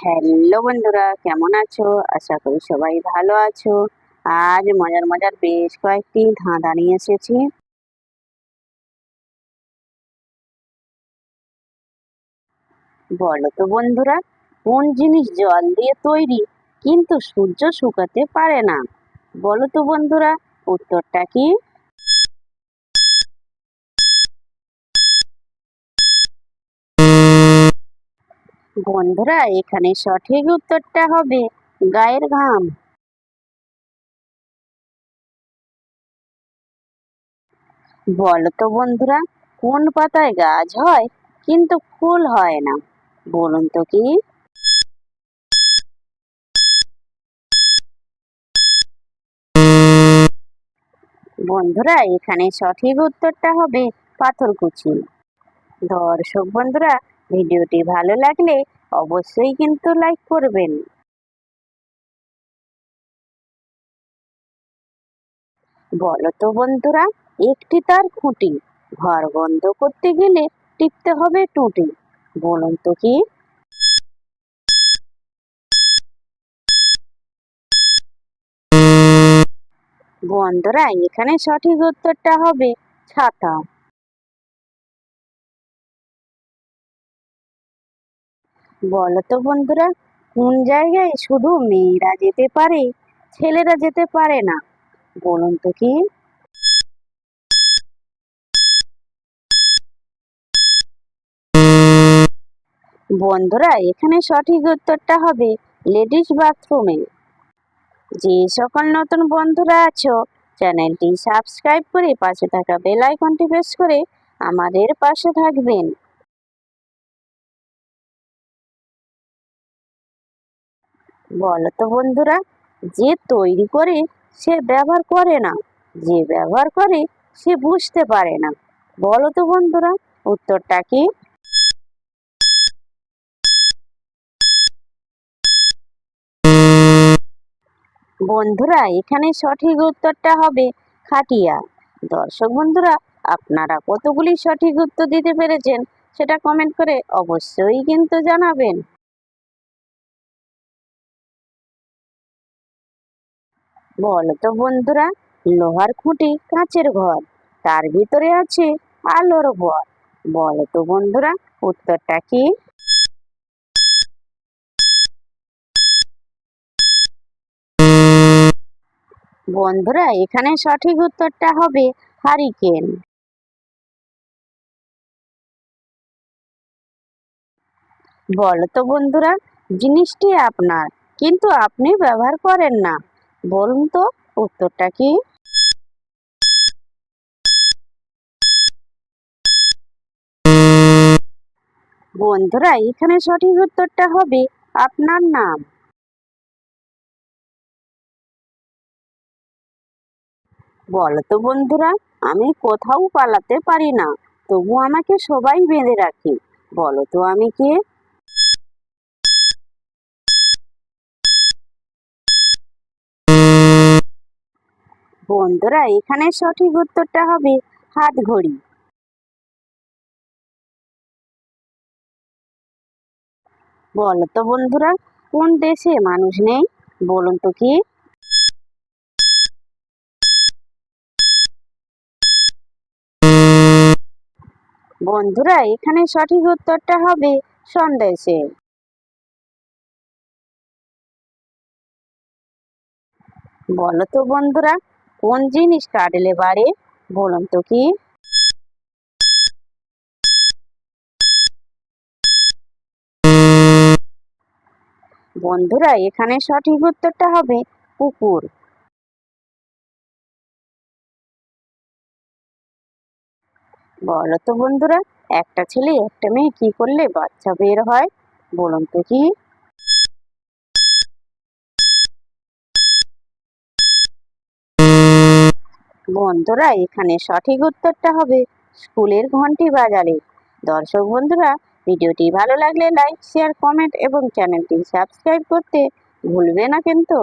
Hello বন্ধুরা, কেমন আছো? আশা করি সবাই ভালো আছো। আজ মজার মজার বেশ কয়েকটি ধাঁধা নিয়ে এসেছি। বলো তো বন্ধুরা, কোন জিনিস জল দিয়ে তৈরি কিন্তু সূর্য শুকাতে পারে না? বলো তো বন্ধুরা, উত্তরটা কি? বন্ধুরা, এখানে সঠিক উত্তরটা হবে গায়ের ঘাম। বলো তো বন্ধুরা, কোন পাতায় গাছ হয় কিন্তু ফুল হয় না, বলুন তো কি? বন্ধুরা, এখানে সঠিক উত্তরটা হবে পাথরকুচি। দর্শক বন্ধুরা ভিডিওটি ভালো লাগলে অবশ্যই কিন্তু লাইক করবেন। বলো তো বন্ধুরা, একটি তার খুঁটি, ঘর বন্ধ করতে গেলে টিপতে হবে টুটি, বলুন তো কি? বন্ধুরা, এখানে সঠিক উত্তরটা হবে ছাতা। বলো তো বন্ধুরা, কোন জায়গায় শুধু মেয়েরা যেতে পারে, ছেলেরা যেতে পারে না, বলুন তো কি? বন্ধুরা, এখানে সঠিক উত্তরটা হবে লেডিস বাথরুমে। যে সকল নতুন বন্ধুরা আছো, চ্যানেলটি সাবস্ক্রাইব করে পাশে থাকা বেল আইকনটি প্রেস করে আমাদের পাশে থাকবেন। বলো তো বন্ধুরা, যে তৈরি করে সে ব্যবহার করে না, যে ব্যবহার করে সে বুঝতে পারে না। বলো তো বন্ধুরা, উত্তরটা কি? বন্ধুরা, এখানে সঠিক উত্তরটা হবে খাটিয়া। দর্শক বন্ধুরা, আপনারা কতগুলি সঠিক উত্তর দিতে পেরেছেন সেটা কমেন্ট করে অবশ্যই কিন্তু জানাবেন। বলো তো বন্ধুরা, লোহার খুঁটি, কাঁচের ঘর, তার ভিতরে আছে আলোর ভর বলো তো বন্ধুরা, উত্তরটা কি? বন্ধুরা, এখানে সঠিক উত্তরটা হবে হারিকেন। বলো তো বন্ধুরা, জিনিসটি আপনার, কিন্তু আপনি ব্যবহার করেন না। বলুন তো, উত্তরটা কি? বন্ধুরা, এখানে সঠিক উত্তরটা হবে আপনার নাম। বলো তো বন্ধুরা, আমি কোথাও পালাতে পারি না, তবু আমাকে সবাই বেঁধে রাখে। বলো তো আমি কে? বন্ধুরা, এখানে সঠিক উত্তরটা হবে হাত ঘড়ি। বলো তো বন্ধুরা, কোন দেশে মানুষ নেই, বলুন তো কি? বন্ধুরা, এখানে সঠিক উত্তরটা হবে সন্দেশে। বলো তো বন্ধুরা কোন জিনিস কাটলে বাড়ে বলুন তো কি? বন্ধুরা, এখানে সঠিক উত্তরটা হবে পুকুর বলো তো বন্ধুরা, একটা ছেলে একটা মেয়ে কি করলে বাচ্চা বের হয়? বলুন তো কি? বন্ধুরা, এখানে সঠিক উত্তরটা হবে স্কুলের ঘন্টি বাজারে দর্শক বন্ধুরা, ভিডিওটি ভালো লাগলে লাইক শেয়ার কমেন্ট এবং চ্যানেলটি সাবস্ক্রাইব করতে ভুলবে না কিন্তু।